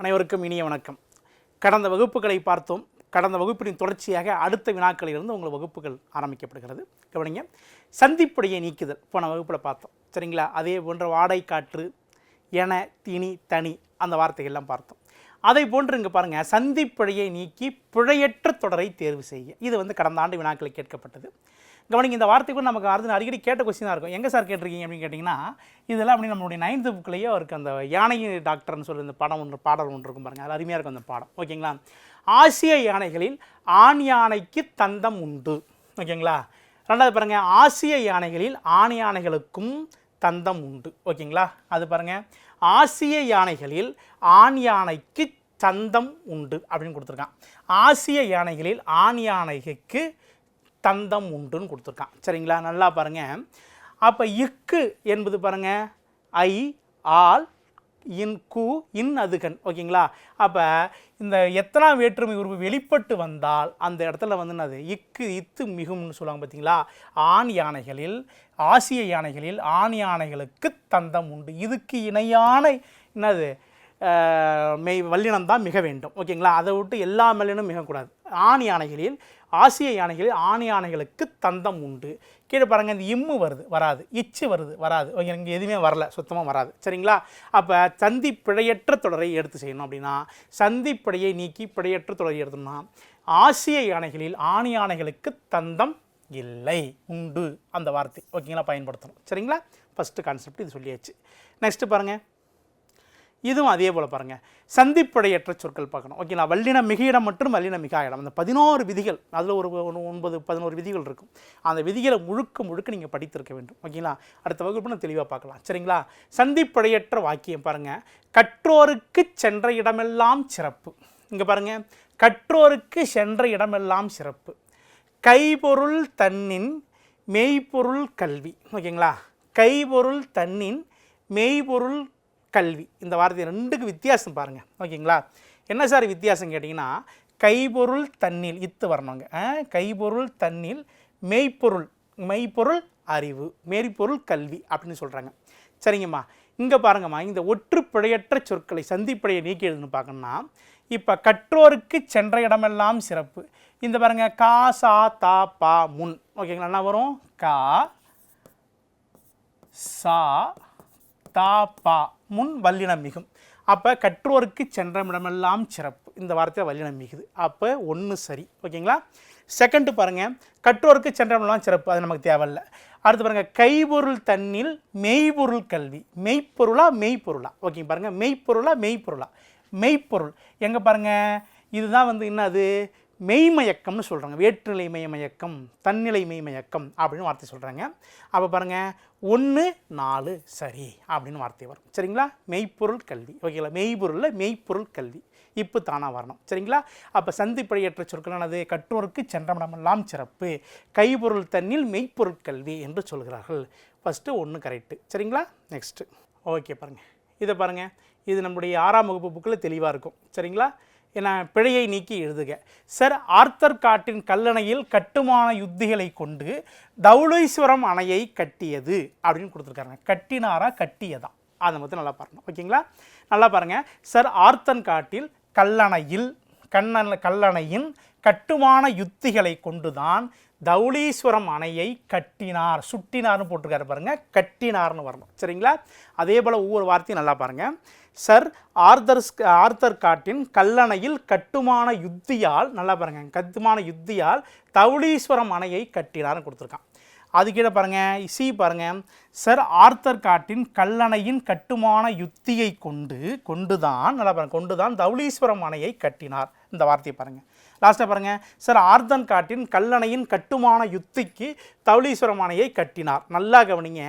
அனைவருக்கும் இனிய வணக்கம். கடந்த வகுப்புகளை பார்த்தோம். கடந்த வகுப்பின் தொடர்ச்சியாக அடுத்த வினாக்களிலிருந்து உங்கள் வகுப்புகள் ஆரம்பிக்கப்படுகிறது. கவனிங்க. சந்திப்புடைய நீக்குதல். போன வகுப்பில் பார்த்தோம். சரிங்களா? அதே போன்ற வாடை காற்று என திணி தனி அந்த வார்த்தைகள்லாம் பார்த்தோம். அதை போன்று இங்கே பாருங்கள் சந்திப்பிழையை நீக்கி பிழையற்ற தொடரை தேர்வு செய்ய. இது வந்து கடந்த ஆண்டு வினாக்களை கேட்கப்பட்டது. கவனிங்க இந்த வார்த்தை கூட நமக்கு அர்ஜுன் அடிக்கடி கேட்ட கொஸ்டினாக இருக்கும். எங்கே சார் கேட்டிருக்கீங்க அப்படின்னு கேட்டிங்கன்னா இதெல்லாம் அப்படி நம்மளுடைய நைன்த்து புக்லேயே அவருக்கு அந்த யானை டாக்டர்னு சொல்லி இந்த படம் ஒன்று பாடல் ஒன்று இருக்கும் பாருங்கள் அது அருமையாக இருக்கும் அந்த பாடம். ஓகேங்களா ஆசிய யானைகளில் ஆண் யானைக்கு தந்தம் உண்டு. ஓகேங்களா ரெண்டாவது பாருங்கள் ஆசிய யானைகளில் ஆண் யானைகளுக்கும் தந்தம் உண்டு. ஓகேங்களா அது பாருங்கள் ஆசிய யானைகளில் ஆண் யானைக்கு தந்தம் உண்டு அப்படின்னு கொடுத்துருக்கான். ஆசிய யானைகளில் ஆண் யானைக்கு தந்தம் உண்டுன்னு கொடுத்துருக்கான். சரிங்களா? நல்லா பாருங்கள் அப்போ இக்கு என்பது பாருங்கள் ஐ ஆல் இன் கு இன் அதுகன். ஓகேங்களா? அப்போ இந்த எத்தனாம் வேற்றுமை உருவு வெளிப்பட்டு வந்தால் அந்த இடத்துல வந்து என்னது? இக்கு இத்து மிகும்னு சொல்லுவாங்க பார்த்தீங்களா ஆண் யானைகளில் ஆசிய யானைகளில் ஆண் யானைகளுக்கு தந்தம் உண்டு. இதுக்கு இணையான என்னது? மெய் வல்லினம் தான் மிக வேண்டும். ஓகேங்களா? அதை விட்டு எல்லா மெல்லினும் மிகக்கூடாது. ஆண் யானைகளில் ஆசிய யானைகளில் ஆண் யானைகளுக்கு தந்தம் உண்டு. கீழே பாருங்கள் இந்த இம்மு வருது வராது. இச்சு வருது வராது. ஓகே இங்கே எதுவுமே வரல சுத்தமாக வராது. சரிங்களா? அப்போ சந்தி பிழையற்ற தொடரை எடுத்து செய்யணும் அப்படின்னா சந்தி பிழையை நீக்கி பிழையற்ற தொடரை எடுத்தோம்னா ஆசிய யானைகளில் ஆண் யானைகளுக்கு தந்தம் இல்லை உண்டு. அந்த வார்த்தை ஓகேங்களா? பயன்படுத்தணும். சரிங்களா? ஃபஸ்ட்டு கான்செப்ட் இது சொல்லியாச்சு. நெக்ஸ்ட்டு பாருங்கள் இதுவும் அதே போல் பாருங்கள் சந்திப்படையற்ற சொற்கள் பார்க்கணும். ஓகேங்களா வல்லின மிகையிடம் மற்றும் வல்லின மிக இடம் அந்த பதினோரு விதிகள் அதில் ஒரு ஒன்பது பதினோரு விதிகள் இருக்கும். அந்த விதிகளை முழுக்க முழுக்க நீங்கள் படித்திருக்க வேண்டும். ஓகேங்களா அடுத்த வகுப்பு நான் தெளிவாக பார்க்கலாம். சரிங்களா? சந்திப்படையற்ற வாக்கியம் பாருங்கள் கற்றோருக்கு சென்ற இடமெல்லாம் சிறப்பு. இங்கே பாருங்கள் கற்றோருக்கு சென்ற இடமெல்லாம் சிறப்பு. கைபொருள் தன்னின் மெய்ப்பொருள் கல்வி. ஓகேங்களா கைபொருள் தன்னின் மெய்பொருள் கல்வி. இந்த வார்த்தை ரெண்டுக்கு வித்தியாசம் பாருங்கள் ஓகேங்களா? என்ன சார் வித்தியாசம் கேட்டிங்கன்னா கைபொருள் தன்னில் இத்து வரணுங்க. ஆ, கைபொருள் தன்னில் மெய்ப்பொருள். மெய்ப்பொருள் அறிவு. மெய்ப்பொருள் கல்வி அப்படின்னு சொல்கிறாங்க சரிங்கம்மா. இங்கே பாருங்கம்மா. இந்த ஒற்றுப்பிழையற்ற சொற்களை சந்திப்படையை நீக்கி எழுதுன்னு பார்க்கணும்னா இப்போ கற்றோருக்கு சென்ற இடமெல்லாம் சிறப்பு. இந்த பாருங்க கா சா தா பா முன். ஓகேங்களா? என்ன வரும்? கா சா தா பா முன் வல்லினம் மிகும். அப்போ கற்றோருக்கு சென்ற இடமெல்லாம் சிறப்பு. இந்த வார்த்தையில் வல்லினம் மிகுது. அப்போ ஒன்று சரி. ஓகேங்களா? செகண்டு பாருங்கள் கற்றோருக்கு சென்ற இடமெல்லாம் சிறப்பு. அது நமக்கு தேவையில்ல. அடுத்து பாருங்கள் கைபொருள் தண்ணில் மெய்ப்பொருள் கல்வி. மெய்ப்பொருளா மெய்ப்பொருளா? ஓகே பாருங்கள் மெய்ப்பொருளா மெய்ப்பொருளா? மெய்ப்பொருள். எங்கே பாருங்கள் இதுதான் வந்து என்னது? மெய்மயக்கம்னு சொல்கிறாங்க வேற்றுநிலை மெய்மயக்கம் தன்னிலை மெய்மயக்கம் அப்படின்னு வார்த்தை சொல்கிறாங்க அப்போ பாருங்கள் ஒன்று நாலு சரி அப்படின்னு வார்த்தை வரும். சரிங்களா? மெய்ப்பொருள் கல்வி. ஓகேங்களா? மெய்ப்பொருளில் மெய்ப்பொருள் கல்வி. இப்போ தானாக வரணும். சரிங்களா? அப்போ சந்திப்படையற்ற சொற்களானது கற்றோருக்கு சென்றமிடமெல்லாம் சிறப்பு. கைப்பொருள் தன்னில் மெய்ப்பொருள் கல்வி என்று சொல்கிறார்கள். ஃபஸ்ட்டு ஒன்று கரெக்டு சரிங்களா? நெக்ஸ்ட்டு ஓகே பாருங்கள் இதை பாருங்கள் இது நம்முடைய ஆறாம் வகுப்பு புக்கில் தெளிவாக இருக்கும். சரிங்களா? என பிழையை நீக்கி எழுதுக. சார் ஆர்த்தர் காட்டின் கல்லணையில் கட்டுமான யுத்திகளை கொண்டு தௌளீஸ்வரம் அணையை கட்டியது அப்படின்னு கொடுத்துருக்காங்க கட்டினாரா கட்டியதா? அதை மட்டும் நல்லா பாருங்கள் ஓகேங்களா? நல்லா பாருங்கள் சார் ஆர்த்தன் காட்டில் கல்லணையில் கண்ணன் கல்லணையின் கட்டுமான யுத்திகளை கொண்டுதான் தௌளீஸ்வரம் அணையை கட்டினார். சுட்டினார்னு போட்டிருக்காரு பாருங்கள் கட்டினார்னு வரணும். சரிங்களா? அதே போல் ஒவ்வொரு வார்த்தையும் நல்லா பாருங்கள் சர் ஆர்தர்ஸ் ஆர்த்தர் காட்டின் கல்லணையில் கட்டுமான யுத்தியால் நல்லா பாருங்க கட்டுமான யுத்தியால் தௌளீஸ்வரம் அணையை கட்டினார்னு கொடுத்துருக்கான். அது கீழே பாருங்கள் சி பாருங்கள் சர் ஆர்த்தர் காட்டின் கல்லணையின் கட்டுமான யுத்தியை கொண்டு கொண்டுதான் நல்லா பாருங்க கொண்டுதான் தௌளீஸ்வரம் அணையை கட்டினார். இந்த வார்த்தையை பாருங்கள் லாஸ்ட்டாக பாருங்கள் சார் ஆர்தன் காட்டின் கல்லணையின் கட்டுமான யுத்திக்கு தவுளீஸ்வரமானையை கட்டினார். நல்லா கவனிங்க.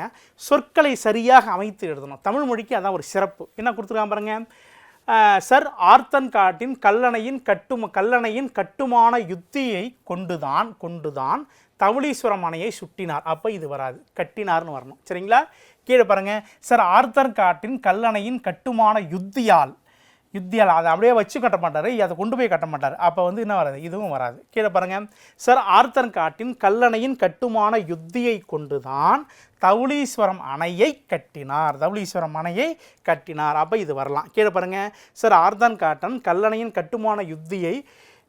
சொற்களை சரியாக அமைத்து எழுதணும். தமிழ் மொழிக்கு அதான் ஒரு சிறப்பு. என்ன கொடுத்துருக்காங்க பாருங்கள் சார் சர் ஆர்த்தன் காட்டின் கல்லணையின் கட்டும கல்லணையின் கட்டுமான யுத்தியை கொண்டுதான் கொண்டுதான் தவுளீஸ்வரம் அணையை சுட்டினார். அப்போ இது வராது. கட்டினார்னு வரணும். சரிங்களா? கீழே பாருங்கள் சார் ஆர்த்தர் காட்டின் கல்லணையின் கட்டுமான யுத்தியால் யுத்தியால் அதை அப்படியே வச்சு கட்ட மாட்டார் அதை கொண்டு போய் கட்ட மாட்டார். அப்போ வந்து என்ன வராது? இதுவும் வராது. கீழே பாருங்கள் சார் ஆர்த்தன் காட்டின் கல்லணையின் கட்டுமான யுத்தியை கொண்டுதான் தவுளீஸ்வரம் அணையை கட்டினார். தவுளீஸ்வரம் அணையை கட்டினார். அப்போ இது வரலாம். கீழே பாருங்கள் சார் ஆர்த்தன் காட்டன் கல்லணையின் கட்டுமான யுத்தியை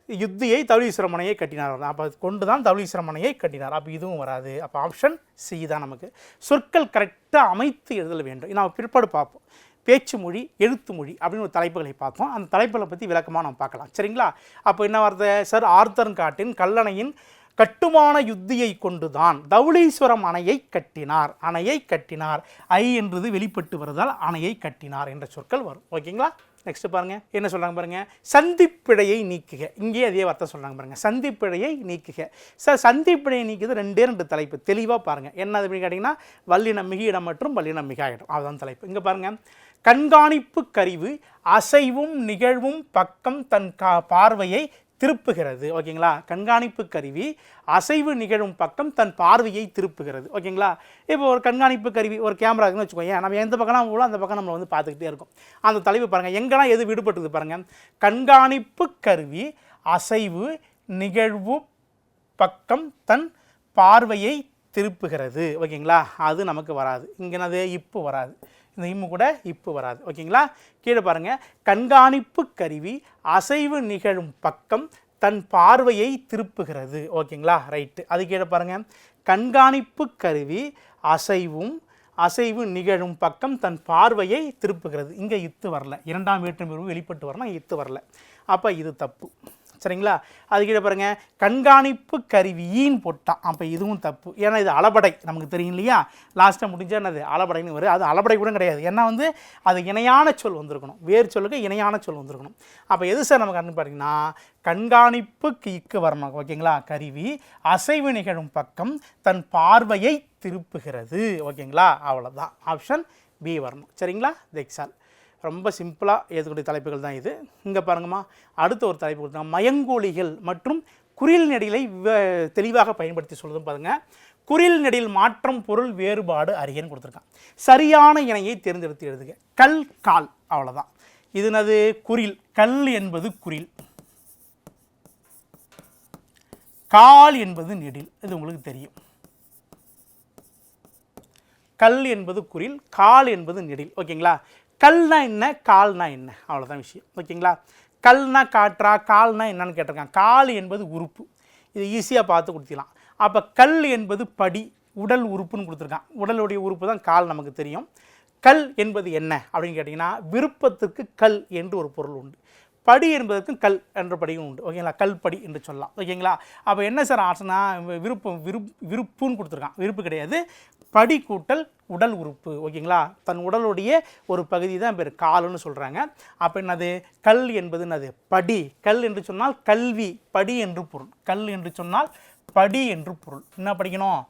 யுத்தியை தவுளீஸ்வரம் அணையை கட்டினார் அப்போ கொண்டு தான் தவுளீஸ்வரம் கட்டினார். அப்போ இதுவும் வராது. அப்போ ஆப்ஷன் சி தான் நமக்கு. சொற்கள் கரெக்டாக அமைத்து எழுதல் வேண்டும். நம்ம பிற்பாடு பார்ப்போம். பேச்சு மொழி எழுத்து மொழி அப்படின்னு ஒரு தலைப்புகளை பார்த்தோம் அந்த தலைப்புகளை பற்றி விளக்கமாக நம்ம பார்க்கலாம். சரிங்களா? அப்போ என்ன வருது சார் ஆர்த்தன் காட்டின் கல்லணையின் கட்டுமான யுத்தியை கொண்டுதான் தவுளீஸ்வரம் அணையை கட்டினார். அணையை கட்டினார். ஐ என்றது வெளிப்பட்டு வருதால் அணையை கட்டினார் என்ற சொற்கள் வரும். ஓகேங்களா? நெக்ஸ்ட் பாருங்க. என்ன சொல்றாங்க பாருங்க? சந்திப்பிழையை நீக்குக. இங்கேயே அதே வார்த்தை சொல்றாங்க பாருங்க. சந்திப்பிழையை நீக்குக. சார் சந்திப்பிழையை நீக்குது ரெண்டே ரெண்டு தலைப்பு. தெளிவாக பாருங்க. என்ன அப்படின்னு கேட்டிங்கன்னா வல்லினம் மிகியிடம் மற்றும் வல்லினம் மிகாயிடம் அதுதான் தலைப்பு. இங்கே பாருங்க. கண்காணிப்பு கருவி அசைவும் நிகழ்வும் பக்கம் தன் கா பார்வையை திருப்புகிறது. ஓகேங்களா? கண்காணிப்பு கருவி அசைவு நிகழும் பக்கம் தன் பார்வையை திருப்புகிறது. ஓகேங்களா? இப்போ ஒரு கண்காணிப்பு கருவி ஒரு கேமரா இருக்குன்னு வச்சுக்கோங்க நம்ம எந்த பக்கம்லாம் போகலாம் அந்த பக்கம் நம்ம வந்து பார்த்துக்கிட்டே இருக்கும். அந்த தலைப்பு பாருங்கள் எங்கெல்லாம் எது விடுபட்டுது பாருங்கள் கண்காணிப்பு கருவி அசைவு நிகழ்வு பக்கம் தன் பார்வையை திருப்புகிறது. ஓகேங்களா? அது நமக்கு வராது. இங்கே இப்போ வராது. இந்த இம்மு கூட இப்போ வராது. ஓகேங்களா? கீழே பாருங்கள் கண்காணிப்பு கருவி அசைவு நிகழும் பக்கம் தன் பார்வையை திருப்புகிறது. ஓகேங்களா? ரைட்டு அது கீழே பாருங்கள் கண்காணிப்பு கருவி அசைவும் அசைவு நிகழும் பக்கம் தன் பார்வையை திருப்புகிறது. இங்கே இத்து வரல. இரண்டாம் வேற்றுமை வெளிப்பட்டு வரலாம் இத்து வரல. அப்போ இது தப்பு. சரிங்களா? அது கீழே பாருங்க கண்காணிப்பு கருவியின் போட்டான். அப்போ இதுவும் தப்பு. ஏன்னா இது அளபடை. நமக்கு தெரியும் இல்லையா? லாஸ்ட்டாக முடிஞ்சா என்னது? அளபடைன்னு வரும். அது அளபடை கூட கிடையாது. ஏன்னா வந்து அது இணையான சொல் வந்திருக்கணும். வேறு சொல்லுக்கு இணையான சொல் வந்திருக்கணும். அப்போ எது சார் நமக்கு கண்டு பார்த்தீங்கன்னா கண்காணிப்புக்கு இக்கு வரணும். ஓகேங்களா? கருவி அசைவு நிகழும் பக்கம் தன் பார்வையை திருப்புகிறது. ஓகேங்களா? அவ்வளோதான் ஆப்ஷன் பி வரணும். சரிங்களா? தெக்ஸால் ரொம்ப சிம்பிளாக ஏற்கக்கூடிய தலைப்புகள் தான் இது. இங்கே பாருங்கம்மா அடுத்த ஒரு தலைப்பு கொடுத்தா மயங்கோழிகள் மற்றும் குறில் நெடிலை தெளிவாக பயன்படுத்தி சொல்லுதும் பாருங்க. குறில் நெடில் மாற்றம் பொருள் வேறுபாடு அறியன்னு கொடுத்துருக்கான் சரியான இணையை தேர்ந்தெடுத்து எழுதுக. கல் கால் அவ்வளோதான் இது என்னது? குறில் கல் என்பது குறில் கால் என்பது நெடில். இது உங்களுக்கு தெரியும். கல் என்பது குறில் கால் என்பது நெடில். ஓகேங்களா? கல்னா என்ன கால்னா என்ன? அவ்வளோதான் விஷயம். ஓகேங்களா? கல்னா காற்றா கால்னா என்னன்னு கேட்டிருக்காங்க. கால் என்பது உறுப்பு. இது ஈஸியாக பார்த்து கொடுத்துக்கலாம். அப்போ கல் என்பது படி உடல் உறுப்புன்னு கொடுத்துருக்கான் உடலுடைய உறுப்பு தான் கால் நமக்கு தெரியும். கல் என்பது என்ன அப்படின்னு கேட்டிங்கன்னா விருப்பத்துக்கு கல் என்று ஒரு பொருள் உண்டு. படி என்பதற்கும் கல் என்ற படியும் உண்டு. ஓகேங்களா கல்படி என்று சொல்லலாம். ஓகேங்களா அப்போ என்ன சார் ஆசனா விருப்பம் விருப் விருப்புன்னு கொடுத்துருக்கான் விருப்பு கிடையாது. படி கூட்டல் உடல் உறுப்பு. ஓகேங்களா தன் உடலுடைய ஒரு பகுதி தான் பேர் காலுன்னு சொல்கிறாங்க அப்போ என்னது? கல் என்பது என்னது? படி. கல் என்று சொன்னால் கல்வி. படி என்று பொருள். கல் என்று சொன்னால் படி என்று பொருள். என்ன படிக்கணும்?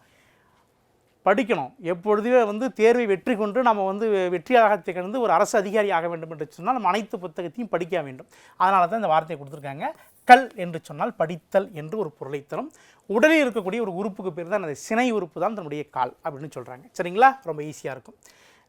படிக்கணும். எப்பொழுதுமே வந்து தேர்வை வெற்றி கொண்டு நம்ம வந்து வெற்றியாக திகழ்ந்து ஒரு அரசு அதிகாரி ஆக வேண்டும் என்று சொன்னால் நம்ம அனைத்து புத்தகத்தையும் படிக்க வேண்டும். அதனால தான் இந்த வார்த்தையை கொடுத்துருக்காங்க. கல் என்று சொன்னால் படித்தல் என்று ஒரு பொருளை தரும். உடலில் இருக்கக்கூடிய ஒரு உறுப்புக்கு பேர் தான் அந்த சினை உறுப்பு தான் தன்னுடைய கால் அப்படின்னு சொல்கிறாங்க சரிங்களா? ரொம்ப ஈஸியாக இருக்கும்.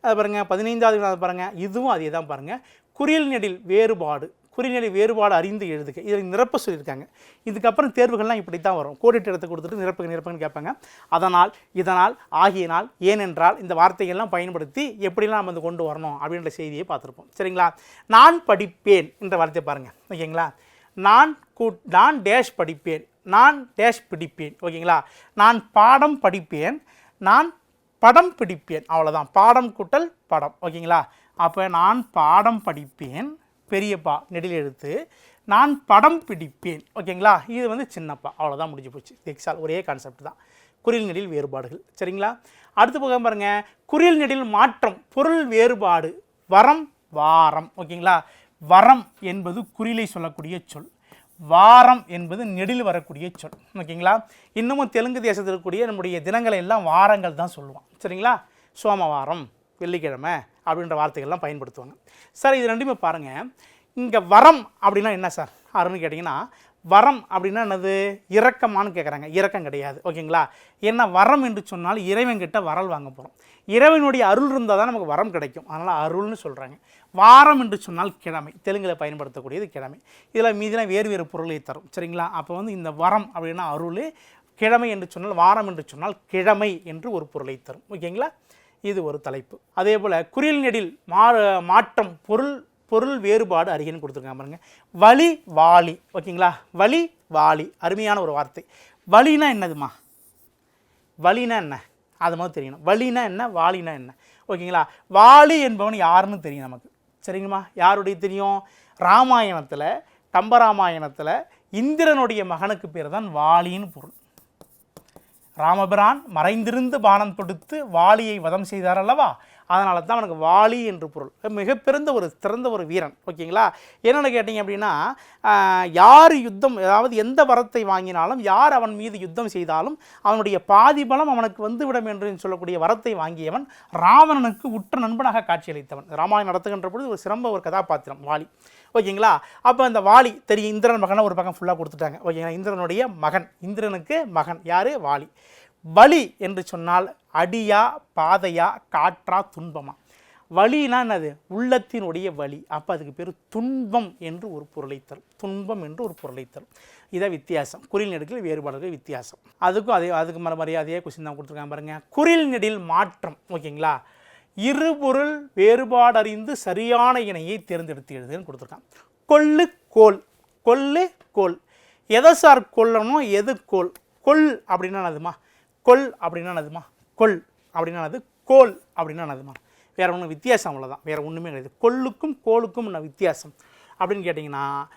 அது பாருங்கள் பதினைந்தாவது பாருங்கள் இதுவும் அதே தான் பாருங்கள் குறியல் நெடில் வேறுபாடு குறிநிலை வேறுபாடு அறிந்து எழுதுக. இதில் நிரப்ப சொல்லியிருக்காங்க. இதுக்கப்புறம் தேர்வுகள்லாம் இப்படி தான் வரும். கோடிட்டு இடத்தை கொடுத்துட்டு நிரப்புங்க நிரப்புங்கன்னு கேட்பாங்க. அதனால் இதனால் ஆகியனால் ஏனென்றால் இந்த வார்த்தைகள்லாம் பயன்படுத்தி எப்படிலாம் நம்ம வந்து கொண்டு வரணும் அப்படின்ற செய்தியை பார்த்துருப்போம். சரிங்களா? நான் படிப்பேன் என்ற வார்த்தையை பாருங்கள் ஓகேங்களா? நான் கூ நான் டேஷ் படிப்பேன். நான் டேஷ் பிடிப்பேன். ஓகேங்களா? நான் பாடம் படிப்பேன். நான் படம் பிடிப்பேன். அவ்வளோதான் பாடம் கூட்டல் படம். ஓகேங்களா? அப்போ நான் பாடம் படிப்பேன். பெரியப்பா நெடில் எழுத்து நான் படம் பிடிப்பேன். ஓகேங்களா? இது வந்து சின்னப்பா. அவ்வளோதான் முடிஞ்சு போச்சு. எக்ஸால் ஒரே கான்செப்ட் தான். குறில் நெடில் வேறுபாடுகள். சரிங்களா? அடுத்து போக பாருங்க. குறில் நெடில் மாற்றம் பொருள் வேறுபாடு வரம் வாரம். ஓகேங்களா? வரம் என்பது குறிலை சொல்லக்கூடிய சொல். வாரம் என்பது நெடில் வரக்கூடிய சொல். ஓகேங்களா? இன்னமும் தெலுங்கு தேசத்தில் இருக்கக்கூடிய நம்முடைய தினங்களை எல்லாம் வாரங்கள் தான் சொல்லுவான். சரிங்களா? சோமவாரம் வெள்ளிக்கிழமை அப்படின்ற வார்த்தைகள்லாம் பயன்படுத்துவாங்க. சார் இது ரெண்டுமே பாருங்கள் இங்கே வரம் அப்படின்னா என்ன சார்? அப்படின்னு கேட்டிங்கன்னா வரம் அப்படின்னா என்னது? இரக்கமான்னு கேட்குறாங்க இரக்கம் கிடையாது. ஓகேங்களா? என்ன வரம் என்று சொன்னால் இறைவன்கிட்ட வரல் வாங்க போகிறோம் இறைவனுடைய அருள் இருந்தால் தான் நமக்கு வரம் கிடைக்கும். அதனால் அருள்னு சொல்கிறாங்க வாரம் என்று சொன்னால் கிழமை. தெலுங்கில் பயன்படுத்தக்கூடியது கிழமை. இதில் மீதிலாம் வேறு வேறு பொருளை தரும். சரிங்களா? அப்போ வந்து இந்த வரம் அப்படின்னா அருள் கிழமை என்று சொன்னால் வாரம் என்று சொன்னால் கிழமை என்று ஒரு பொருளை தரும். ஓகேங்களா? இது ஒரு தலைப்பு. அதே போல் குறில் நெடில் மா மாற்றம் பொருள் பொருள் வேறுபாடு அருகின்னு கொடுத்துருக்காங்க பாருங்க. வலி வாலி. ஓகேங்களா? வலி வாலி. அருமையான ஒரு வார்த்தை. வலினா என்னதுமா? வலினா என்ன? அது மாதிரி தெரியணும். வலினா என்ன? வாலினா என்ன? ஓகேங்களா? வாலி என்பவன் யாருன்னு தெரியும் நமக்கு. சரிங்களா யாருடைய தெரியும்? ராமாயணத்தில் கம்பராமாயணத்தில் இந்திரனுடைய மகனுக்கு பேர் தான் வாலின்னு பொருள். ராமபிரான் மறைந்திருந்து பானம் தொடுத்து வாலியை வதம் செய்தார் அல்லவா? அதனால தான் அவனுக்கு வாலி என்று பொருள். மிகப்பெருந்த ஒரு சிறந்த ஒரு வீரன். ஓகேங்களா? என்னென்னு கேட்டிங்க அப்படின்னா யார் யுத்தம் அதாவது எந்த வரத்தை வாங்கினாலும் யார் அவன் மீது யுத்தம் செய்தாலும் அவனுடைய பாதி பலம் அவனுக்கு வந்துவிடும் என்று சொல்லக்கூடிய வரத்தை வாங்கியவன் ராவணனுக்கு உற்ற நண்பனாக காட்சியளித்தவன். ராமாயணம் நடத்துகின்ற பொழுது ஒரு சிறந்த ஒரு கதாபாத்திரம் வாலி. ஓகேங்களா? அப்போ அந்த வாலி தெரியும் இந்திரன் மகனை ஒரு பக்கம் ஃபுல்லாக கொடுத்துட்டாங்க. ஓகேங்களா? இந்திரனுடைய மகன். இந்திரனுக்கு மகன். யார்? வாலி. வலி என்று சொன்னால் அடியா பாதையா காற்றா துன்பமா? வலினா என்னது? உள்ளத்தினுடைய வலி. அப்போ அதுக்கு பேர் துன்பம் என்று ஒரு பொருளை தரும். துன்பம் என்று ஒரு பொருளை தரும். வித்தியாசம். குரில் நெடுக்கில் வேறுபாடுகள் வித்தியாசம். அதுக்கும் அதே அதுக்கு மறு மரியாதையாக கொஸ்டின் தான் கொடுத்துருக்காங்க பாருங்கள் குரில் நெடில் மாற்றம். ஓகேங்களா? இருபொருள் வேறுபாடறிந்து சரியான இணையை தேர்ந்தெடுத்து எழுதுன்னு கொடுத்துருக்கான். கொள்ளு கோல். கொள்ளு கோல். எதை சார் கொல்லணும் எது கோல்? கொல் அப்படின்னா என்னதுமா? கொல் அப்படின்னா என்னதுமா? கொல் அப்படின்னா என்னது? கோல் அப்படின்னா என்னதுமா? வேறு ஒன்றும் வித்தியாசம் அவ்வளோதான் வேறு ஒன்றுமே கிடையாது. கொல்லுக்கும் கோலுக்கும் என்ன வித்தியாசம்? அப்படின்னு கேட்டிங்கன்னா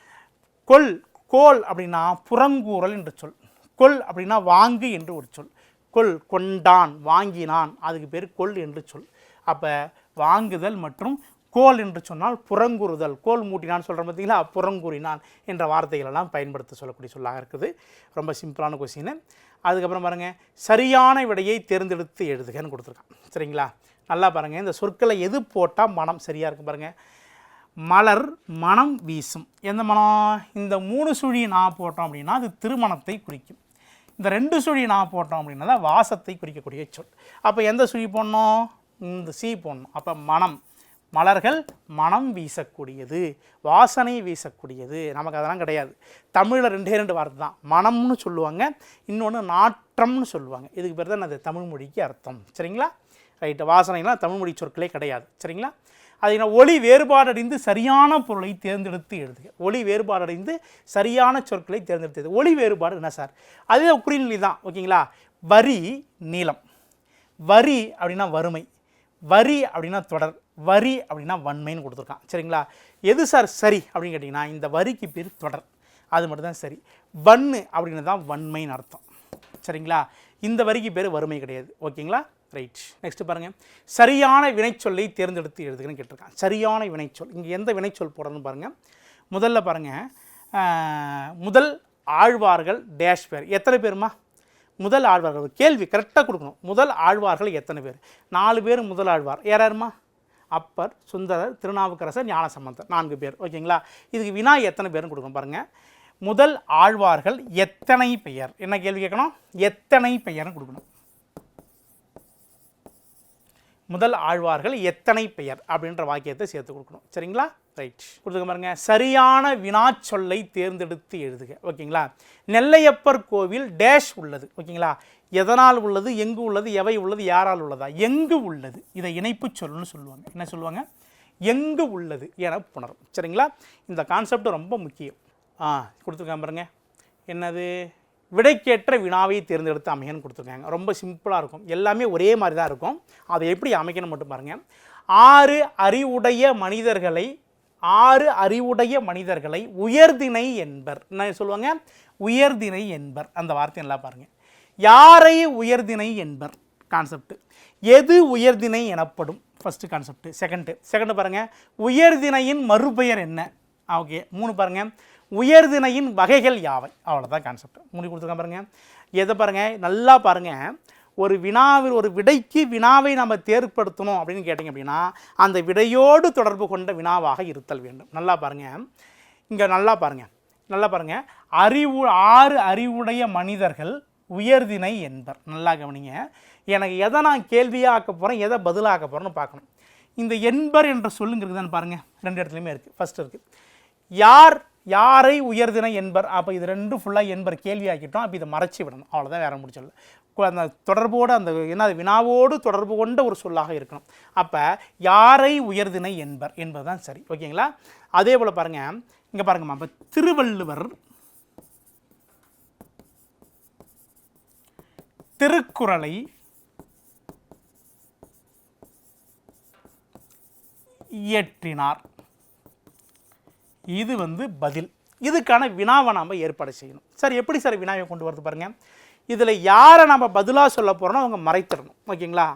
கொல் கோல் அப்படின்னா புறங்கூறல் என்று சொல். கொல் அப்படின்னா வாங்கு என்று ஒரு சொல். கொல் கொண்டான் வாங்கினான். அதுக்கு பேர் கொல் என்று சொல். அப்போ வாங்குதல் மற்றும் கோல் என்று சொன்னால் புறங்கூறுதல். கோல் மூட்டினான்னு சொல்கிறோம் பார்த்தீங்களா புறங்கூறினான் என்ற வார்த்தைகளெல்லாம் பயன்படுத்த சொல்லக்கூடிய சொல்லாக இருக்குது. ரொம்ப சிம்பிளான கொஸ்டின் அதுக்கப்புறம் பாருங்கள் சரியான விடையை தேர்ந்தெடுத்து எழுதுகன்னு கொடுத்துருக்கான். சரிங்களா? நல்லா பாருங்கள் இந்த சொற்களை எது போட்டால் மனம் சரியாக இருக்கும் பாருங்கள் மலர் மனம் வீசும். எந்த மனம்? இந்த மூணு சுழி நான் போட்டோம் அப்படின்னா அது திருமணத்தை குறிக்கும். இந்த ரெண்டு சுழி நான் போட்டோம் அப்படின்னா தான் வாசத்தை குறிக்கக்கூடிய சொல். அப்போ எந்த சுழி போடணும்? இந்த சி போடணும் அப்போ மனம். மலர்கள் மனம் வீசக்கூடியது வாசனை வீசக்கூடியது. நமக்கு அதெல்லாம் கிடையாது. தமிழில் ரெண்டே ரெண்டு வார்த்தை தான். மனம்னு சொல்லுவாங்க இன்னொன்று நாற்றம்னு சொல்லுவாங்க. இதுக்கு பேர் தான் அது தமிழ் மொழிக்கு அர்த்தம். சரிங்களா? ரைட்டு. வாசனைலாம் தமிழ் மொழி சொற்களே கிடையாது. சரிங்களா? அது என்ன ஒளி வேறுபாடடைந்து சரியான பொருளை தேர்ந்தெடுத்து எழுதுக. ஒளி வேறுபாடடைந்து சரியான சொற்களை தேர்ந்தெடுத்து ஒளி வேறுபாடு என்ன சார்? அதே குறிநிலை தான் ஓகேங்களா? வரி நீளம். வரி அப்படின்னா வறுமை. வரி அப்படின்னா தொடர் வரி அப்படின்னா வன்மைன்னு கொடுத்துருக்கான். சரிங்களா? எது சார் சரி அப்படின்னு கேட்டிங்கன்னா இந்த வரிக்கு பேர் தொடர். அது மட்டும்தான் சரி. வன்னு அப்படின்னு தான் வன்மைன்னு அர்த்தம். சரிங்களா? இந்த வரிக்கு பேர் வறுமை கிடையாது. ஓகேங்களா? ரைட் நெக்ஸ்ட் பாருங்கள் சரியான வினைச்சொல்லை தேர்ந்தெடுத்து எழுதுகன்னு கேட்டிருக்கான். சரியான வினைச்சொல். இங்கே எந்த வினைச்சொல் போடுறதுன்னு பாருங்கள் முதல்ல பாருங்கள் முதல் ஆழ்வார்கள் டேஷ் பேர் எத்தனை பேருமா? முதல் ஆழ்வார்கள் கேள்வி கரெக்டாக கொடுக்கணும். முதல் ஆழ்வார்கள் எத்தனை பேர்? நாலு பேர் முதல் ஆழ்வார். யார் யாருமா? அப்பர் சுந்தரர் திருநாவுக்கரசர் ஞானசம்பந்தர். நான்கு பேர். ஓகேங்களா? இதுக்கு வினா எத்தனை பேர்னு கொடுக்கணும் பாருங்கள் முதல் ஆழ்வார்கள் எத்தனை பெயர்? என்ன கேள்வி கேட்கணும்? எத்தனை பெயர்னு கொடுக்கணும். முதல் ஆழ்வார்கள் எத்தனை பெயர் அப்படின்ற வாக்கியத்தை சேர்த்து கொடுக்கணும். சரிங்களா? ரைட் கொடுத்துக்க பாருங்க. சரியான வினாச்சொல்லை தேர்ந்தெடுத்து எழுதுக. ஓகேங்களா? நெல்லையப்பர் கோவில் டேஷ் உள்ளது. ஓகேங்களா? எதனால் உள்ளது? எங்கு உள்ளது? எவை உள்ளது? யாரால் உள்ளதா? எங்கு உள்ளது? இதை இணைப்பு சொல்லுன்னு சொல்லுவாங்க. என்ன சொல்லுவாங்க? எங்கு உள்ளது என புணரும். சரிங்களா? இந்த கான்செப்ட் ரொம்ப முக்கியம். ஆ கொடுத்துருக்காங்க பாருங்க. என்னது? விடைக்கேற்ற வினாவை தேர்ந்தெடுத்து அமையன்னு கொடுத்துருக்காங்க. ரொம்ப சிம்பிளாக இருக்கும். எல்லாமே ஒரே மாதிரி தான் இருக்கும். அதை எப்படி அமைக்கணும் மட்டும் பாருங்கள் ஆறு அறிவுடைய மனிதர்களை ஆறு அறிவுடைய மனிதர்களை உயர்திணை என்பர். என்ன சொல்லுவாங்க? உயர்திணை என்பர். அந்த வார்த்தை நல்லா பாருங்கள் யாரை உயர்திணை என்பர்? கான்செப்ட் எது உயர்திணை எனப்படும்? ஃபஸ்ட்டு கான்செப்ட் செகண்டு செகண்டு பாருங்கள் உயர்திணையின் மறுபெயர் என்ன? ஓகே மூணு பாருங்கள் உயர்திணையின் வகைகள் யாவை? அவ்வளோதான் கான்செப்ட் முடி கொடுத்துருக்கேன் பாருங்கள் எதை பாருங்கள் நல்லா பாருங்கள் ஒரு வினாவில் ஒரு விடைக்கு வினாவை நம்ம தேர்ப்படுத்தணும் அப்படின்னு கேட்டிங்க அப்படின்னா அந்த விடையோடு தொடர்பு கொண்ட வினாவாக இருத்தல் வேண்டும். நல்லா பாருங்கள் இங்கே நல்லா பாருங்கள் நல்லா பாருங்கள் அறிவு ஆறு அறிவுடைய மனிதர்கள் உயர்தினை என்பர். நல்லா கவனிங்க. எனக்கு எதை நான் கேள்வியாக ஆக்க போகிறேன் எதை பதிலாக போகிறேன்னு பார்க்கணும். இந்த என்பர் என்ற சொல்லுங்கிறது பாருங்கள் ரெண்டு இடத்துலையுமே இருக்குது ஃபஸ்ட்டு இருக்குது யார் யாரை உயர்தினை என்பர் அப்போ இது ரெண்டும் ஃபுல்லாக என்பர் கேள்வி ஆக்கிட்டோம் அப்போ இதை மறைச்சி விடணும். அவ்வளோதான் வேற முடிச்சல அந்த தொடர்போடு அந்த என்ன வினாவோடு தொடர்பு கொண்ட ஒரு சொல்லாக இருக்கணும். அப்போ யாரை உயர்தினை என்பர் என்பது தான் சரி. ஓகேங்களா? அதே போல் பாருங்கள் இங்கே பாருங்கம்மா இப்போ திருவள்ளுவர் திருக்குறளை இயற்றினார். இது வந்து பதில். இதுக்கான வினாவை நாம் ஏற்பாடு செய்யணும். சார் எப்படி சார் வினாவை கொண்டு வரது பாருங்கள் இதில் யாரை நம்ம பதிலாக சொல்ல போகிறோமோ அவங்க மறைத்திடணும். ஓகேங்களா?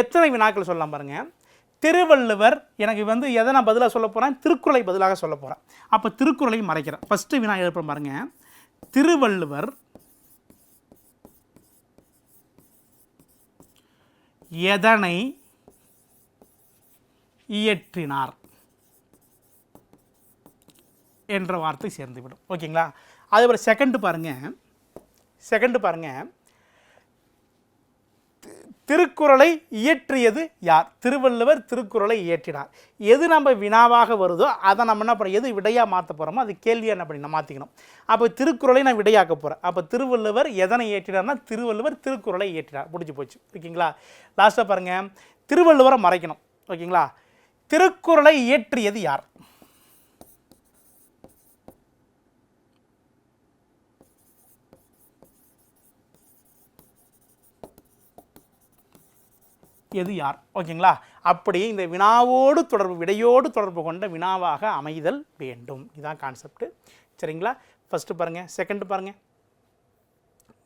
எத்தனை வினாக்கள் சொல்லலாம் பாருங்கள் திருவள்ளுவர் எனக்கு வந்து எதை நான் பதிலாக சொல்ல போகிறேன் திருக்குறளை பதிலாக சொல்ல போகிறேன் அப்போ திருக்குறளை மறைக்கிறேன் ஃபஸ்ட்டு வினா ஏற்படும் பாருங்கள் திருவள்ளுவர் எதனை இயற்றினார்? என்ற வார்த்தை சேர்ந்துவிடும். ஓகேங்களா? அதேபோல் செகண்டு பாருங்கள் செகண்டு பாருங்கள் திருக்குறளை இயற்றியது யார்? திருவள்ளுவர் திருக்குறளை இயற்றினார். எது நம்ம வினாவாக வருதோ அதை நம்ம என்ன பண்ணுறோம் எது விடையாக மாற்ற போகிறோமோ அது கேள்வியாக என்ன பண்ணி மாற்றிக்கணும் அப்போ திருக்குறளை நான் விடையாக்க போகிறேன் அப்போ திருவள்ளுவர் எதனை இயற்றினார்னா திருவள்ளுவர் திருக்குறளை இயற்றினார். முடிஞ்சு போச்சு. ஓகேங்களா லாஸ்ட்டாக பாருங்கள் திருவள்ளுவரை மறைக்கணும். ஓகேங்களா? திருக்குறளை இயற்றியது யார்? எது யார்? ஓகேங்களா? அப்படி இந்த வினாவோடு தொடர்பு விடையோடு தொடர்பு கொண்ட வினாவாக அமைதல் வேண்டும். இதுதான் கான்செப்ட் சரிங்களா? ஃபஸ்ட்டு பாருங்கள் செகண்ட் பாருங்கள்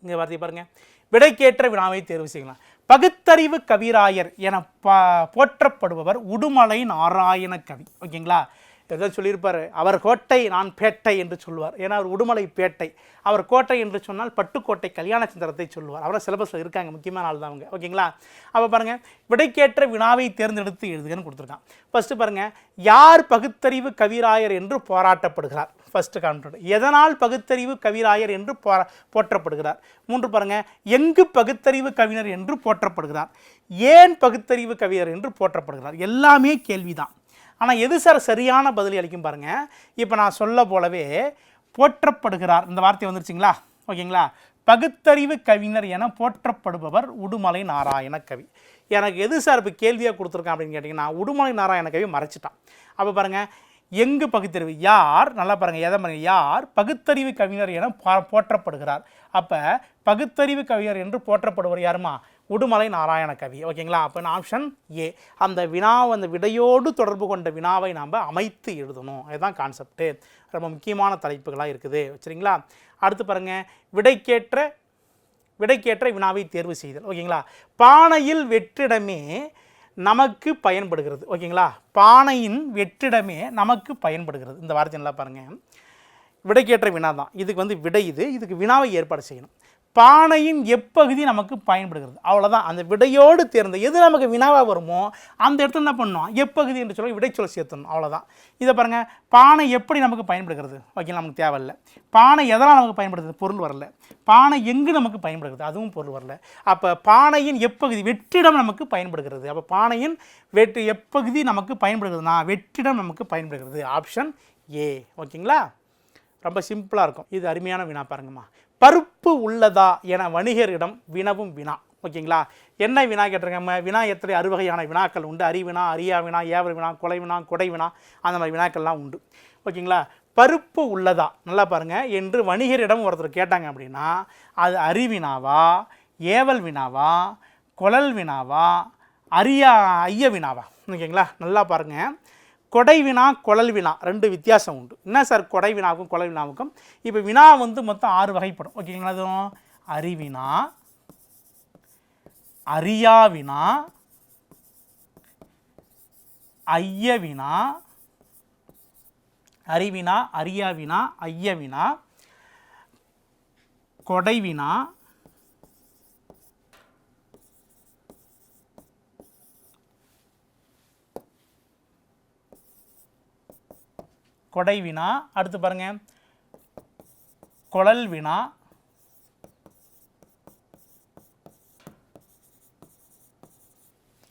இங்கே வார்த்தை பாருங்கள் விடைக்கேற்ற வினாவை தேர்வு செய்யலாம். பகுத்தறிவு கவிராயர் என ப போற்றப்படுபவர் உடுமலை நாராயண கவி. ஓகேங்களா? ஏதோ சொல்லியிருப்பார் அவர் கோட்டை நான் பேட்டை என்று சொல்லுவார். ஏன்னா அவர் உடுமலை பேட்டை. அவர் கோட்டை என்று சொன்னால் பட்டுக்கோட்டை கல்யாண சந்திரத்தை சொல்லுவார். அவரை சிலபஸில் இருக்காங்க முக்கியமான ஆள் தான் அவங்க. ஓகேங்களா? அப்போ பாருங்கள் விடைக்கேற்ற வினாவை தேர்ந்தெடுத்து எழுதுகன்னு கொடுத்துருக்கான். ஃபஸ்ட்டு பாருங்கள் யார் பகுத்தறிவு கவிராயர் என்று போராட்டப்படுகிறார்? ஃபஸ்ட்டு கான்ஃபிடன்ட் எதனால் பகுத்தறிவு கவிராயர் என்று போரா போற்றப்படுகிறார்? மூன்று பாருங்கள் எங்கு பகுத்தறிவு கவிஞர் என்று போற்றப்படுகிறார்? ஏன் பகுத்தறிவு கவிஞர் என்று போற்றப்படுகிறார்? எல்லாமே கேள்விதான். ஆனால் எது சார் சரியான பதில் அளிக்கும் பாருங்கள் இப்போ நான் சொல்ல போலவே போற்றப்படுகிறார். இந்த வார்த்தை வந்துருச்சுங்களா? ஓகேங்களா? பகுத்தறிவு கவிஞர் என போற்றப்படுபவர் உடுமலை நாராயண கவி. எனக்கு எது சார் இப்போ கேள்வியாக கொடுத்துருக்கான் அப்படின்னு கேட்டிங்கன்னா உடுமலை நாராயண கவி மறைச்சிட்டான். அப்போ பாருங்கள் எங்கு பகுத்தறிவு? யார்? நல்லா பாருங்கள் எதை பாருங்கள் யார்? பகுத்தறிவு கவிஞர் என போற்றப்படுகிறார். அப்போ பகுத்தறிவு கவிஞர் என்று போற்றப்படுவர் யாருமா? உடுமலை நாராயண கவி. ஓகேங்களா? அப்போ ஆப்ஷன் ஏ அந்த வினா அந்த விடையோடு தொடர்பு கொண்ட வினாவை நாம் அமைத்து எழுதணும். இதுதான் கான்செப்ட்டு ரொம்ப முக்கியமான தலைப்புகளாக இருக்குது. சரிங்களா? அடுத்து பாருங்கள் விடைக்கேற்ற விடைக்கேற்ற வினாவை தேர்வு செய்தல். ஓகேங்களா? பானையில் வெற்றிடமே நமக்கு பயன்படுகிறது. ஓகேங்களா? பானையின் வெற்றிடமே நமக்கு பயன்படுகிறது. இந்த வார்த்தை நல்லா பாருங்கள் விடைக்கேற்ற வினா தான் இதுக்கு வந்து விடை இது. இதுக்கு வினாவை ஏற்பாடு செய்யணும். பானையின் எப்பகுதி நமக்கு பயன்படுகிறது. அவ்வளோதான் அந்த விடையோடு தேர்ந்த எது நமக்கு வினாவாக வருமோ அந்த இடத்துல என்ன பண்ணணும் எப்பகுதி என்று சொல்லி விடைச்சொல் சேர்த்தணும் அவ்வளோதான் இதை பாருங்கள் பானை எப்படி நமக்கு பயன்படுகிறது? ஓகே நமக்கு தேவையில்ல. பானை எதெல்லாம் நமக்கு பயன்படுது பொருள் வரல. பானை எங்கு நமக்கு பயன்படுகிறது? அதுவும் பொருள் வரல. அப்போ பானையின் எப்பகுதி வெற்றிடம் நமக்கு பயன்படுகிறது. அப்போ பானையின் வெற்றி எப்பகுதி நமக்கு பயன்படுகிறதுனா வெற்றிடம் நமக்கு பயன்படுகிறது. Option A. ஓகேங்களா? ரொம்ப சிம்பிளாக இருக்கும். இது அருமையான வினா பாருங்கம்மா. பருப்பு உள்ளதா என வணிகரிடம் வினவும் வினா. ஓகேங்களா? என்ன வினா கேட்டிருக்காங்க? வினா எத்தனை அறுவகையான வினாக்கள் உண்டு? அறிவினா அரியா வினா ஏவர் வினா கொலை வினா கொடை வினா அந்த மாதிரி வினாக்கள்லாம் உண்டு. ஓகேங்களா? பருப்பு உள்ளதா? நல்லா பாருங்கள் என்று வணிகரிடம் ஒருத்தர் கேட்டாங்க அப்படின்னா அது அறிவினாவா ஏவல் வினாவா குழல் வினாவா அரியா ஐய வினாவா? ஓகேங்களா? நல்லா பாருங்கள் கொடை வினா குழல் வினா ரெண்டு வித்தியாசம் உண்டு. என்ன சார் கொடை வினாவுக்கும் குழல் வினாவுக்கும்? இப்போ வினா வந்து மொத்தம் ஆறு வகைப்படும். ஓகேங்களா அதுவும் அறிவினா அரியா வினா ஐய வினா அறிவினா அரியா வினா ஐய கொடை வினா அடுத்து பாருங்கள் குழல் வினா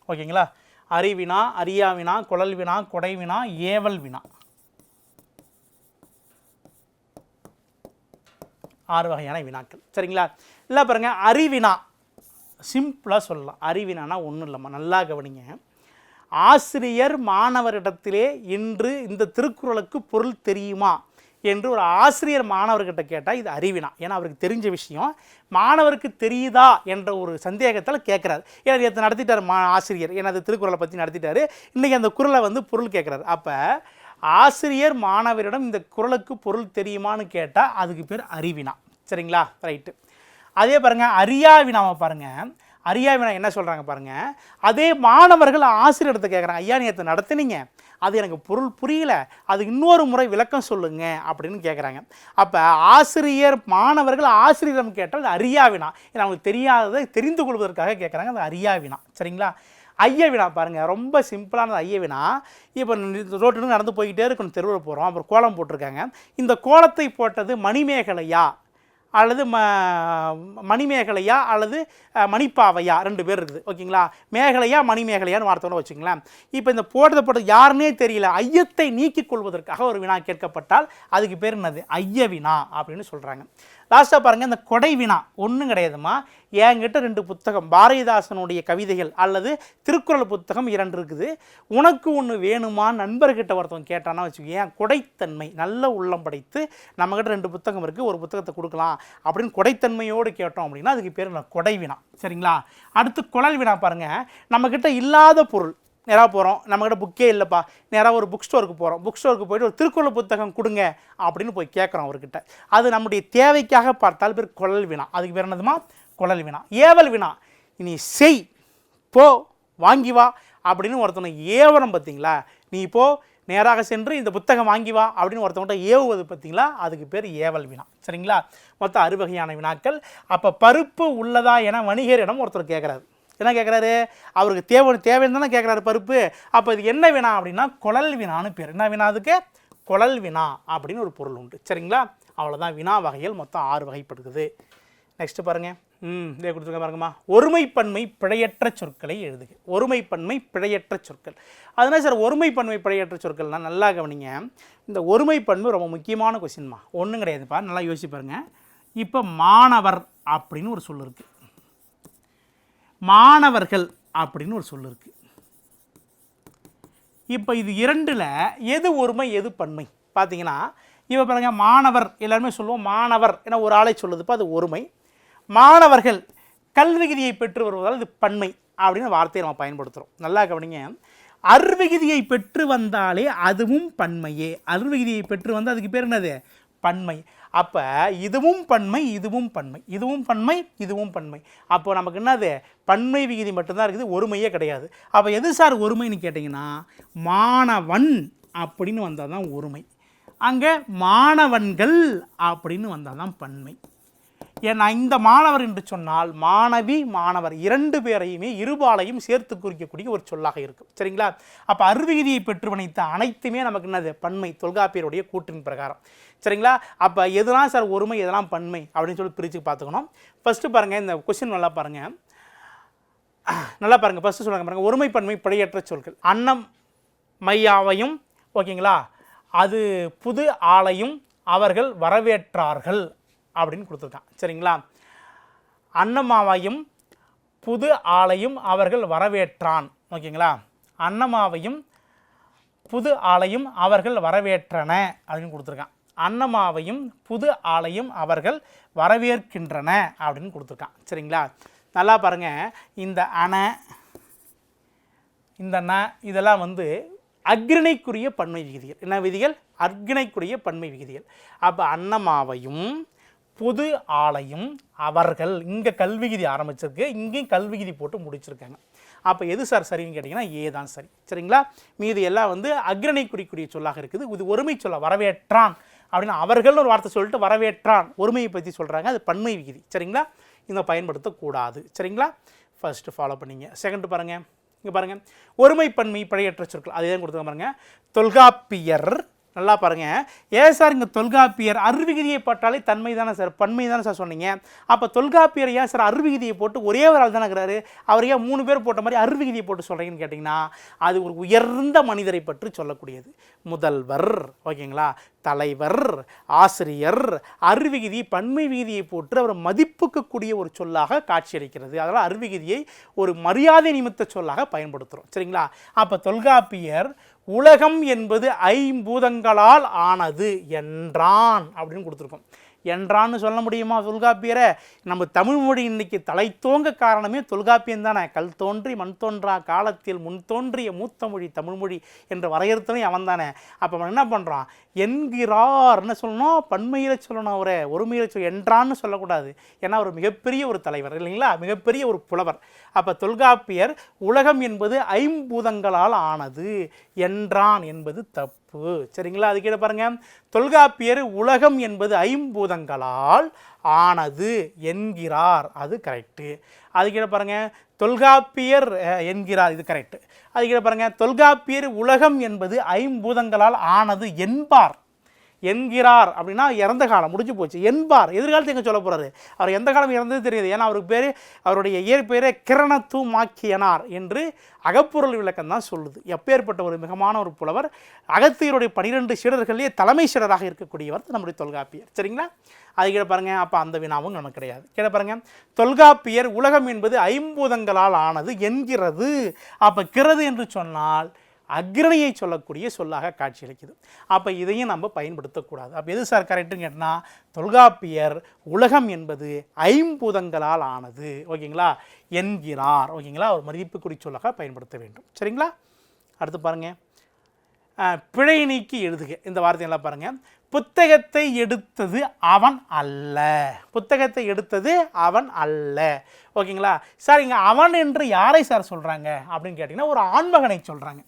ஓகேங்களா? அறிவினா அரியா வினா குழல் வினா கொடை வினா ஏவல் வினா ஆறு வகையான வினாக்கள் சரிங்களா? இல்லை பாருங்கள் அறிவினா சிம்பிளாக சொல்லலாம். அறிவினானா ஒன்றும் இல்லைம்மா. நல்லா கவனிங்க. ஆசிரியர் மாணவரிடத்திலே இன்று இந்த திருக்குறளுக்கு பொருள் தெரியுமா என்று ஒரு ஆசிரியர் மாணவர்கிட்ட கேட்டால் இது அறிவினா. ஏன்னா அவருக்கு தெரிஞ்ச விஷயம். மாணவருக்கு தெரியுதா என்ற ஒரு சந்தேகத்தில் கேட்குறாரு ஏன்னா நேற்று நடத்திட்டார் மா ஆசிரியர். ஏன்னா அது திருக்குறளை பற்றி நடத்திட்டாரு. இன்றைக்கி அந்த குறளை வந்து பொருள் கேட்குறாரு அப்போ ஆசிரியர் மாணவரிடம் இந்த குறளுக்கு பொருள் தெரியுமான்னு கேட்டால் அதுக்கு பேர் அறிவினா. சரிங்களா? ரைட்டு. அதே பாருங்கள் அறியாவினாவை பாருங்கள் அரியா வினா என்ன சொல்கிறாங்க பாருங்கள் அதே மாணவர்கள் ஆசிரியர்கிட்ட கேட்குறாங்க ஐயா நேற்று நடத்துனீங்க. அது எனக்கு பொருள் புரியல. அது இன்னொரு முறை விளக்கம் சொல்லுங்க. அப்படின்னு கேட்குறாங்க அப்போ ஆசிரியர் மாணவர்கள் ஆசிரியரிடம் கேட்டால் அது ஏன்னா அவங்களுக்கு தெரியாததை தெரிந்து கொள்வதற்காக கேட்குறாங்க அது அரியா வினா. சரிங்களா? ஐயவினா பாருங்கள் ரொம்ப சிம்பிளானது ஐயவினா இப்போ ரோட்டு நடந்து போய்கிட்டே இருக்கணும் தெருவில் போகிறோம் அப்புறம் கோலம் போட்டிருக்காங்க. இந்த கோலத்தை போட்டது மணிமேகலையா? அல்லது ம மணிமேகலையா அல்லது மணிப்பாவையா? ரெண்டு பேர் இருக்குது. ஓகேங்களா? மேகலையா மணிமேகலையான்னு வார்த்தையோட வச்சுங்களேன் இப்போ இந்த போட்டதை போட்டது யாருன்னே தெரியல. ஐயத்தை நீக்கிக் கொள்வதற்காக ஒரு வினா கேட்கப்பட்டால் அதுக்கு பேர் என்னது? ஐய வினா அப்படின்னு சொல்கிறாங்க லாஸ்ட்டாக பாருங்கள் இந்த கொடை வினா ஒன்றும் கிடையாதும்மா. என்கிட்ட ரெண்டு புத்தகம். பாரதிதாசனுடைய கவிதைகள் அல்லது திருக்குறள் புத்தகம் இரண்டு இருக்குது. உனக்கு ஒன்று வேணுமா? நண்பர்கிட்ட ஒருத்தவங்க கேட்டானா வச்சுக்கோ ஏன் கொடைத்தன்மை? நல்ல உள்ளம் படைத்து நம்மக்கிட்ட ரெண்டு புத்தகம் இருக்குது ஒரு புத்தகத்தை கொடுக்கலாம் அப்படின்னு கொடைத்தன்மையோடு கேட்டோம் அப்படின்னா அதுக்கு பேர் நான் கொடை வினா சரிங்களா? அடுத்து குழல் வினா பாருங்கள் நம்மக்கிட்ட இல்லாத பொருள். நேராக போகிறோம் நம்மக்கிட்ட புக்கே இல்லைப்பா. நேராக ஒரு புக் ஸ்டோருக்கு போகிறோம் புக் ஸ்டோருக்கு போயிட்டு ஒரு திருக்குறள் புத்தகம் கொடுங்க அப்படின்னு போய் கேட்குறோம் அவர்கிட்ட. அது நம்முடைய தேவைக்காக பார்த்தால் பேர் குழல் வினா அதுக்கு பேர் என்னதுமா? குழல் வினா ஏவல் வினா நீ செய். போ. வாங்கி வா. அப்படின்னு ஒருத்தனை ஏவனம் பார்த்தீங்களா? நீ போ. நேராக சென்று இந்த புத்தகம் வாங்கி வா அப்படின்னு ஒருத்தவங்கள்ட்ட ஏவுவது பார்த்தீங்களா? அதுக்கு பேர் ஏவல் வினா சரிங்களா? மொத்தம் அறுவகையான வினாக்கள் அப்போ பருப்பு உள்ளதா என வணிகரிடம் ஒருத்தர் கேட்குறாரு. என்ன கேட்குறாரு அவருக்கு தேவை தேவைன்னு தானே கேட்குறாரு பருப்பு. அப்போ இது என்ன வினா அப்படின்னா குழல் வினான்னு பேர். என்ன வினா அதுக்கு? குழல் வினா அப்படின்னு ஒரு பொருள் உண்டு. சரிங்களா? அவ்வளோதான் வினா வகைகள் மொத்தம் ஆறு வகைப்படுகிறது நெக்ஸ்ட் பாருங்க. ம் இதே கொடுத்துருக்க பாருங்கம்மா. ஒருமைப்பன்மை பிழையற்ற சொற்களை எழுதுக. ஒருமைப்பன்மை பிழையற்ற சொற்கள். அதனால் சார்? ஒருமைப்பன்மை பிழையற்ற சொற்கள்னால் நல்லா கவனிங்க. இந்த ஒருமைப்பன்மை ரொம்ப முக்கியமான கொஸ்டின்மா ஒன்றும் கிடையாதுப்பா. நல்லா யோசிச்சு பாருங்கள் இப்போ மாணவர் அப்படின்னு ஒரு சொல் இருக்குது மாணவர்கள் அப்படின்னு ஒரு சொல் இருக்குது இப்போ இது இரண்டில் எது ஒருமை எது பன்மை? பார்த்தீங்கன்னா இப்போ பாருங்க மாணவர் எல்லாருமே சொல்லுவோம் மாணவர் என ஒரு ஆளை சொல்லுதுப்போ அது ஒருமை. மாணவர்கள் கல்விகுதியை பெற்று வருவதால் இது பன்மை அப்படின்னு வார்த்தையை நம்ம பயன்படுத்துகிறோம் நல்லா கவனிங்க. அர்விகுதியை பெற்று வந்தாலே அதுவும் பன்மையே. அர்விகுதியை பெற்று வந்து அதுக்கு பேர் என்னது? பன்மை. அப்போ இதுவும் பன்மை இதுவும் பன்மை. இதுவும் பன்மை இதுவும் பன்மை. அப்போ நமக்கு என்னது? பன்மை விகுதி மட்டும்தான் இருக்குது ஒருமையே கிடையாது. அப்போ எது சார் ஒருமைன்னு கேட்டிங்கன்னா மாணவன் அப்படின்னு வந்தால் தான் ஒருமை. அங்கே மாணவன்கள் அப்படின்னு வந்தால் தான் பன்மை. ஏன்னா இந்த மாணவர் என்று சொன்னால் மாணவி மாணவர் இரண்டு பேரையுமே இருபாலையும் சேர்த்து குறிக்கக்கூடிய ஒரு சொல்லாக இருக்கும். சரிங்களா? அப்போ அருவிகுதியை பெற்று வணித்த அனைத்துமே நமக்கு என்னது? பன்மை. தொல்காப்பியருடைய கூற்றின் பிரகாரம். சரிங்களா? அப்போ எதெல்லாம் சார் ஒருமை எதெல்லாம் பன்மை அப்படின்னு சொல்லி பிரித்து பார்த்துக்கணும். ஃபஸ்ட்டு பாருங்கள் இந்த கொஸ்டின் நல்லா பாருங்கள் நல்லா பாருங்கள் ஃபஸ்ட்டு சொல்லுங்கள் பாருங்கள் ஒருமைப்பன்மை பிழையற்ற சொற்கள். அன்னம் மையாவையும் ஓகேங்களா? அது புது ஆலையும் அவர்கள் வரவேற்றார்கள் அப்படின்னு கொடுத்துருக்கான். சரிங்களா? அன்னமாவையும் புது ஆலையும் அவர்கள் வரவேற்றான். ஓகேங்களா? அன்னமாவையும் புது ஆலையும் அவர்கள் வரவேற்றன அப்படின்னு கொடுத்துருக்கான். அன்னமாவையும் புது ஆலையும் அவர்கள் வரவேற்கின்றன அப்படின்னு கொடுத்துருக்கான். சரிங்களா? நல்லா பாருங்க. இந்த அணை இந்த ந இதெல்லாம் வந்து அக்ரிணைக்குரிய பன்மை விகுதிகள் என்ன விதிகள்? அக்ரிணைக்குரிய பன்மை விகுதிகள் அப்போ அன்னமாவையும் புது ஆலையும் அவர்கள் இங்கே கல்விகிதி ஆரம்பிச்சிருக்கு. இங்கேயும் கல்விகிதி போட்டு முடிச்சிருக்காங்க. அப்போ எது சார் சரின்னு கேட்டிங்கன்னா ஏ தான் சரி. சரிங்களா? மீது எல்லாம் வந்து அக்ரணை குறிக்கூடிய சொல்லாக இருக்குது. இது ஒருமை சொல்ல வரவேற்றான் அப்படின்னு அவர்கள்னு ஒரு வார்த்தை சொல்லிட்டு வரவேற்றான். ஒருமையை பற்றி சொல்கிறாங்க அது பன்மை விகுதி சரிங்களா? இதை பயன்படுத்தக்கூடாது. சரிங்களா? ஃபர்ஸ்ட்டு ஃபாலோ பண்ணிங்க. செகண்ட் பாருங்கள் இங்கே பாருங்கள் ஒருமை பன்மை பழையற்ற சொற்கள். அதே தான் கொடுத்துருங்க பாருங்கள் தொல்காப்பியர் நல்லா பாருங்கள் ஏ சார் இங்கே தொல்காப்பியர் அருவிகிதியை போட்டாலே தன்மை தானே சார்? பன்மை தானே சார் சொன்னீங்க. அப்போ தொல்காப்பியர் ஏன் சார் அருவிகுதியை போட்டு ஒரே ஒரு ஆள் தானே இருக்கிறாரு? அவர் ஏன் மூணு பேர் போட்ட மாதிரி அருவிகிதியை போட்டு சொல்கிறீங்கன்னு கேட்டிங்கன்னா அது ஒரு உயர்ந்த மனிதரை பற்றி சொல்லக்கூடியது. முதல்வர் ஓகேங்களா? தலைவர் ஆசிரியர் அருவிகிதி பன்மை விகிதியை போட்டு அவர் மதிப்புக்கக்கூடிய ஒரு சொல்லாக காட்சியளிக்கிறது. அதனால் அருவிகிதியை ஒரு மரியாதை நிமித்த சொல்லாக பயன்படுத்துகிறோம் சரிங்களா? அப்போ தொல்காப்பியர் உலகம் என்பது ஐம்பூதங்களால் ஆனது என்றான் அப்படின்னு கொடுத்துருக்கோம். என்றான்னு சொல்ல முடியுமா தொல்காப்பியரை? நம்ம தமிழ் மொழி இன்னைக்கு தலை தோங்க காரணமே தொல்காப்பியம் தானே. கல் தோன்றி மண் தோன்றா காலத்தில் முன் தோன்றிய மூத்த மொழி தமிழ்மொழி என்ற வரையறுத்தனையும் அவன் தானே. அப்போ அவன் என்ன பண்ணுறான் என்கிறார்னு சொல்லணும் பன்மையில் சொல்லணும் அவரை ஒருமையில் சொல் என்றான்னு சொல்லக்கூடாது. ஏன்னா அவர் மிகப்பெரிய ஒரு தலைவர் இல்லைங்களா? மிகப்பெரிய ஒரு புலவர். அப்போ தொல்காப்பியர் உலகம் என்பது ஐம்பூதங்களால் ஆனது என்றான் என்பது தப்பு. சரிங்களா? அது கீழே பாருங்கள் தொல்காப்பியர் உலகம் என்பது ஐம்பூதங்களால் ஆனது என்கிறார். அது கரெக்டு அதுக்கிட்ட பாருங்கள் தொல்காப்பியர் என்கிறார். இது கரெக்ட் அதுக்கிட்ட பாருங்கள் தொல்காப்பியர் உலகம் என்பது ஐம்பூதங்களால் ஆனது என்பார். என்கிறார் அப்படின்னா இறந்த காலம் முடிஞ்சு போச்சு. என்பார். எதிர்காலத்தை எங்கே சொல்ல போகிறாரு அவர் எந்த காலம் இறந்தது தெரியுது. ஏன்னா அவருக்கு பேர் அவருடைய இயற்பெயரே கிரணத்து மாக்கியனார் என்று அகப்பொருள் விளக்கம் தான் சொல்லுது. எப்பேற்பட்ட ஒரு மிகமான ஒரு புலவர் அகத்தியருடைய பனிரெண்டு சீடர்களே தலைமை சீடராக இருக்கக்கூடியவர் நம்முடைய தொல்காப்பியர். சரிங்களா? அது கீழே பாருங்கள் அப்போ அந்த வினாவும் நமக்கு கிடையாது. கீழே பாருங்கள் தொல்காப்பியர் உலகம் என்பது ஐம்பூதங்களால் ஆனது என்கிறது. அப்போ கிறது என்று சொன்னால் அக்ரணியை சொல்லக்கூடிய சொல்லாக காட்சியளிக்குது அப்போ இதையும் நம்ம பயன்படுத்தக்கூடாது அப்போ எது சார் கரெக்டுன்னு கேட்டால் தொல்காப்பியர் உலகம் என்பது ஐம்பூதங்களால் ஆனது. ஓகேங்களா? என்கிறார். ஓகேங்களா? ஒரு மதிப்புக்குறி சொல்லாக பயன்படுத்த வேண்டும். சரிங்களா? அடுத்து பாருங்கள் பிழை நீக்கி எழுதுக. இந்த வார்த்தையெல்லாம் பாருங்கள் புத்தகத்தை எடுத்தது அவன் அல்ல. புத்தகத்தை எடுத்தது அவன் அல்ல. ஓகேங்களா? சார் இங்கே அவன் என்று யாரை சார் சொல்கிறாங்க அப்படின்னு கேட்டிங்கன்னா ஒரு ஆண்மகனை சொல்கிறாங்க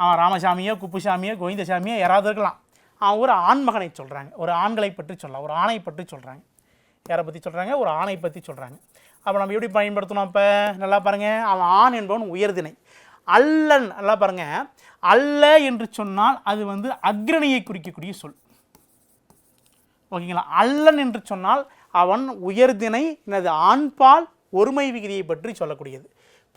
அவன் ராமசாமியோ குப்புசாமியோ கோவிந்தசாமியோ யாராவது இருக்கலாம். அவன் ஒரு ஆண்மகனை சொல்கிறாங்க ஒரு ஆண்களை பற்றி சொல்லலாம் ஒரு ஆணை பற்றி சொல்கிறாங்க யாரை பற்றி சொல்கிறாங்க ஒரு ஆணை பற்றி சொல்கிறாங்க அப்போ நம்ம எப்படி பயன்படுத்தணும் அப்போ? நல்லா பாருங்கள் அவன் ஆண் என்பவன் உயர்திணை. அல்லன் நல்லா பாருங்கள் அல்ல என்று சொன்னால் அது வந்து அக்ரணியை குறிக்கக்கூடிய சொல். ஓகேங்களா? அல்லன் என்று சொன்னால் அவன் உயர்திணை எனது ஆண்பால் ஒருமை விகுதியை பற்றி சொல்லக்கூடியது.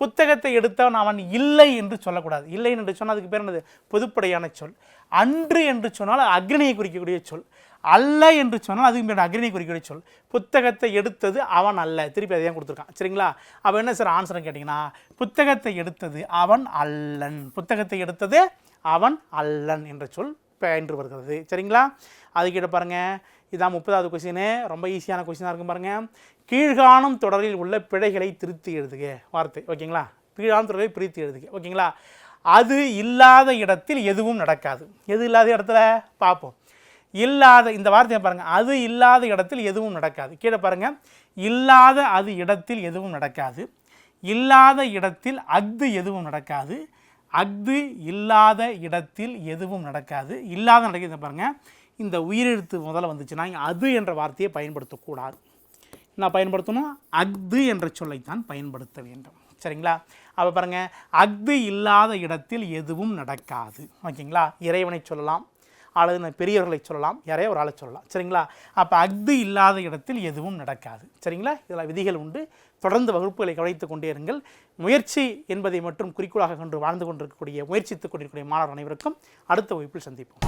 புத்தகத்தை எடுத்தவன் அவன் இல்லை என்று சொல்லக்கூடாது. இல்லை என்று சொன்னால் அதுக்கு பேர் என்னது? பொதுப்படையான சொல். அன்று என்று சொன்னால் அக்னியை குறிக்கக்கூடிய சொல். அல்ல என்று சொன்னால் அதுக்கு பேர் அக்னியை குறிக்கக்கூடிய சொல். புத்தகத்தை எடுத்தது அவன் அல்ல. திருப்பி அதையும் கொடுத்துருக்கான். சரிங்களா? அப்போ என்ன சார் ஆன்சர் கேட்டிங்கன்னா புத்தகத்தை எடுத்தது அவன் அல்லன். புத்தகத்தை எடுத்தது அவன் அல்லன் என்ற சொல் பயின்று வருகிறது. சரிங்களா? அதுக்கிட்ட பாருங்கள் இதான் முப்பதாவது கொஸ்டின் ரொம்ப ஈஸியான கொஸ்டினாக இருக்கும் பாருங்கள் கீழ்காணும் தொடரில் உள்ள பிழைகளை திருத்தி எழுதுக. வார்த்தை. ஓகேங்களா? கீழ்காணும் தொடரை பிரித்து எழுதுக. ஓகேங்களா? அது இல்லாத இடத்தில் எதுவும் நடக்காது. எது இல்லாத இடத்துல? பார்ப்போம். இல்லாத இந்த வார்த்தையை பாருங்கள் அது இல்லாத இடத்தில் எதுவும் நடக்காது. கீழே பாருங்கள் இல்லாத அது இடத்தில் எதுவும் நடக்காது. இல்லாத இடத்தில் அஃது எதுவும் நடக்காது. அஃது இல்லாத இடத்தில் எதுவும் நடக்காது. இல்லாத நடக்கிறது பாருங்கள் இந்த உயிரெழுத்து முதல்ல வந்துச்சுன்னா அது என்ற வார்த்தையை பயன்படுத்தக்கூடாது. நான் பயன்படுத்தணும்? அஃது என்ற சொல்லைத்தான் பயன்படுத்த வேண்டும். சரிங்களா? அப்போ பாருங்க அஃது இல்லாத இடத்தில் எதுவும் நடக்காது. ஓகேங்களா? இறைவனை சொல்லலாம் அல்லது பெரியவர்களை சொல்லலாம் யாரையோ ஒரு ஆளை சொல்லலாம். சரிங்களா? அப்போ அஃது இல்லாத இடத்தில் எதுவும் நடக்காது. சரிங்களா? இதில் விதிகள் உண்டு. தொடர்ந்து வகுப்புகளை கவனித்து கொண்டே இருங்கள். முயற்சி என்பதை மட்டும் குறிக்கோளாக கொண்டு வாழ்ந்து கொண்டிருக்கக்கூடிய முயற்சித்துக் கொண்டிருக்கக்கூடிய மாணவர் அனைவருக்கும் அடுத்த வகுப்பில் சந்திப்போம்.